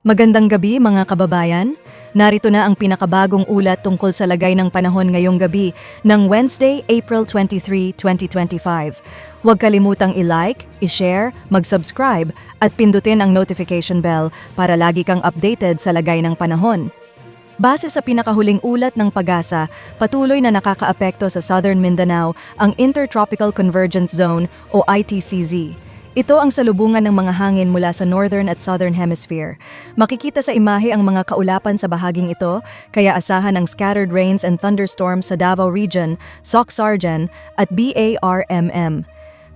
Magandang gabi mga kababayan. Narito na ang pinakabagong ulat tungkol sa lagay ng panahon ngayong gabi ng Wednesday, April 23, 2025. Huwag kalimutang i-like, i-share, mag-subscribe at pindutin ang notification bell para lagi kang updated sa lagay ng panahon. Base sa pinakahuling ulat ng pag-asa, patuloy na nakakaapekto sa Southern Mindanao ang Intertropical Convergence Zone o ITCZ. Ito ang salubungan ng mga hangin mula sa Northern at Southern Hemisphere. Makikita sa imahe ang mga kaulapan sa bahaging ito, kaya asahan ang scattered rains and thunderstorms sa Davao Region, Soc-Sargen at BARMM.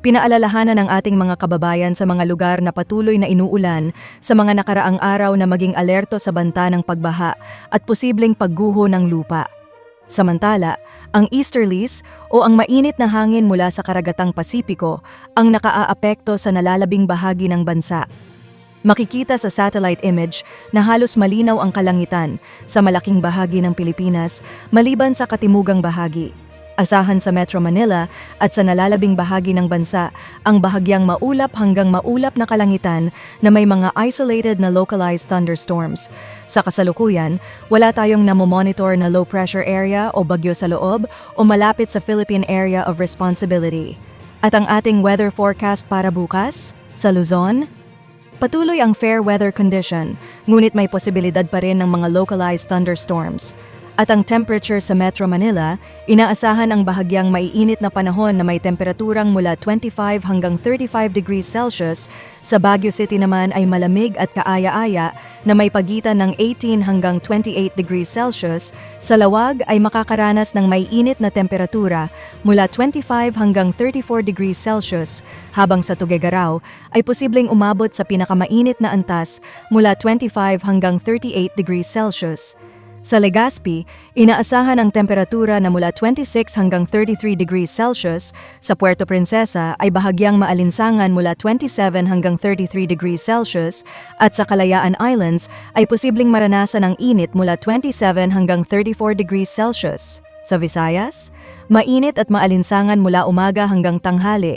Pinaalalahanan ng ating mga kababayan sa mga lugar na patuloy na inuulan sa mga nakaraang araw na maging alerto sa banta ng pagbaha at posibleng pagguho ng lupa. Samantala, ang easterlies o ang mainit na hangin mula sa karagatang Pasipiko ang nakaaapekto sa nalalabing bahagi ng bansa. Makikita sa satellite image na halos malinaw ang kalangitan sa malaking bahagi ng Pilipinas maliban sa katimugang bahagi. Asahan sa Metro Manila at sa nalalabing bahagi ng bansa ang bahagyang maulap hanggang maulap na kalangitan na may mga isolated na localized thunderstorms. Sa kasalukuyan, wala tayong namomonitor na low pressure area o bagyo sa loob o malapit sa Philippine Area of Responsibility. At ang ating weather forecast para bukas, sa Luzon, Patuloy ang fair weather condition, ngunit may posibilidad pa rin ng mga localized thunderstorms. At ang temperature sa Metro Manila, inaasahan ang bahagyang maiinit na panahon na may temperaturang mula 25 hanggang 35 degrees Celsius. Sa Baguio City naman ay malamig at kaaya-aya na may pagitan ng 18 hanggang 28 degrees Celsius. Sa Lawag ay makakaranas ng maiinit na temperatura mula 25 hanggang 34 degrees Celsius, habang sa Tuguegarao ay posibleng umabot sa pinakamainit na antas mula 25 hanggang 38 degrees Celsius. Sa Legazpi, inaasahan ang temperatura na mula 26 hanggang 33 degrees Celsius. Sa Puerto Princesa ay bahagyang maalinsangan mula 27 hanggang 33 degrees Celsius. At sa Kalayaan Islands ay posibleng maranasan ang init mula 27 hanggang 34 degrees Celsius. Sa Visayas, mainit at maalinsangan mula umaga hanggang tanghali.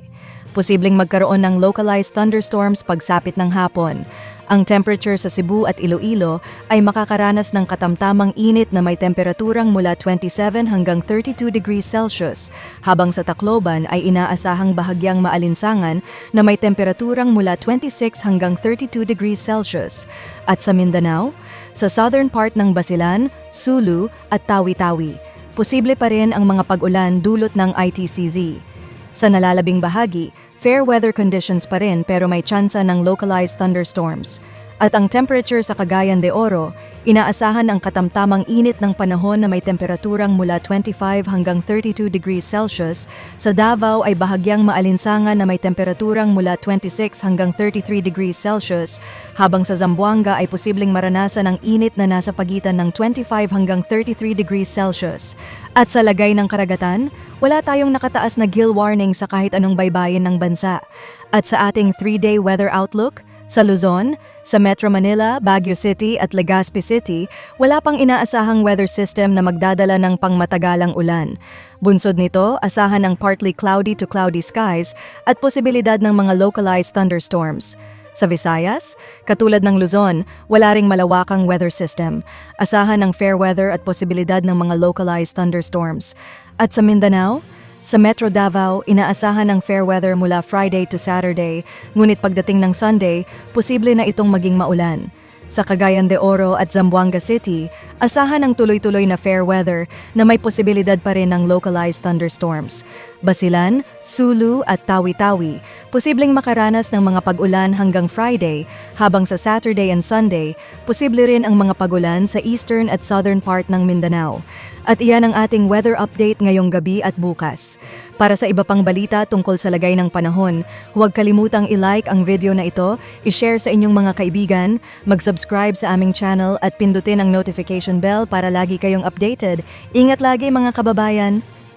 Posibleng magkaroon ng localized thunderstorms pagsapit ng hapon. Ang temperature sa Cebu at Iloilo ay makakaranas ng katamtamang init na may temperaturang mula 27 hanggang 32 degrees Celsius, habang sa Tacloban ay inaasahang bahagyang maalinsangan na may temperaturang mula 26 hanggang 32 degrees Celsius. At sa Mindanao, sa southern part ng Basilan, Sulu at Tawi-Tawi, posible pa rin ang mga pag-ulan dulot ng ITCZ. Sa nalalabing bahagi, fair weather conditions pa rin pero may tsansa ng localized thunderstorms. At ang temperature sa Cagayan de Oro, inaasahan ang katamtamang init ng panahon na may temperaturang mula 25 hanggang 32 degrees Celsius. Sa Davao ay bahagyang maalinsangan na may temperaturang mula 26 hanggang 33 degrees Celsius, habang sa Zamboanga ay posibleng maranasan ang init na nasa pagitan ng 25 hanggang 33 degrees Celsius. At sa lagay ng karagatan, wala tayong nakataas na gill warning sa kahit anong baybayin ng bansa. At sa ating 3-day weather outlook, sa Luzon, sa Metro Manila, Baguio City at Legazpi City, wala pang inaasahang weather system na magdadala ng pangmatagalang ulan. Bunsod nito, asahan ng partly cloudy to cloudy skies at posibilidad ng mga localized thunderstorms. Sa Visayas, katulad ng Luzon, wala ring malawakang weather system. Asahan ng fair weather at posibilidad ng mga localized thunderstorms. At sa Mindanao, sa Metro Davao, inaasahan ng fair weather mula Friday to Saturday, ngunit pagdating ng Sunday, posible na itong maging maulan. Sa Cagayan de Oro at Zamboanga City, asahan ng tuloy-tuloy na fair weather na may posibilidad pa rin ng localized thunderstorms. Basilan, Sulu at Tawi-Tawi, posibleng makaranas ng mga pag-ulan hanggang Friday, habang sa Saturday and Sunday, posible rin ang mga pag-ulan sa eastern at southern part ng Mindanao. At iyan ang ating weather update ngayong gabi at bukas. Para sa iba pang balita tungkol sa lagay ng panahon, huwag kalimutang i-like ang video na ito, i-share sa inyong mga kaibigan, mag-subscribe sa aming channel at pindutin ang notification bell para lagi kayong updated. Ingat lagi mga kababayan!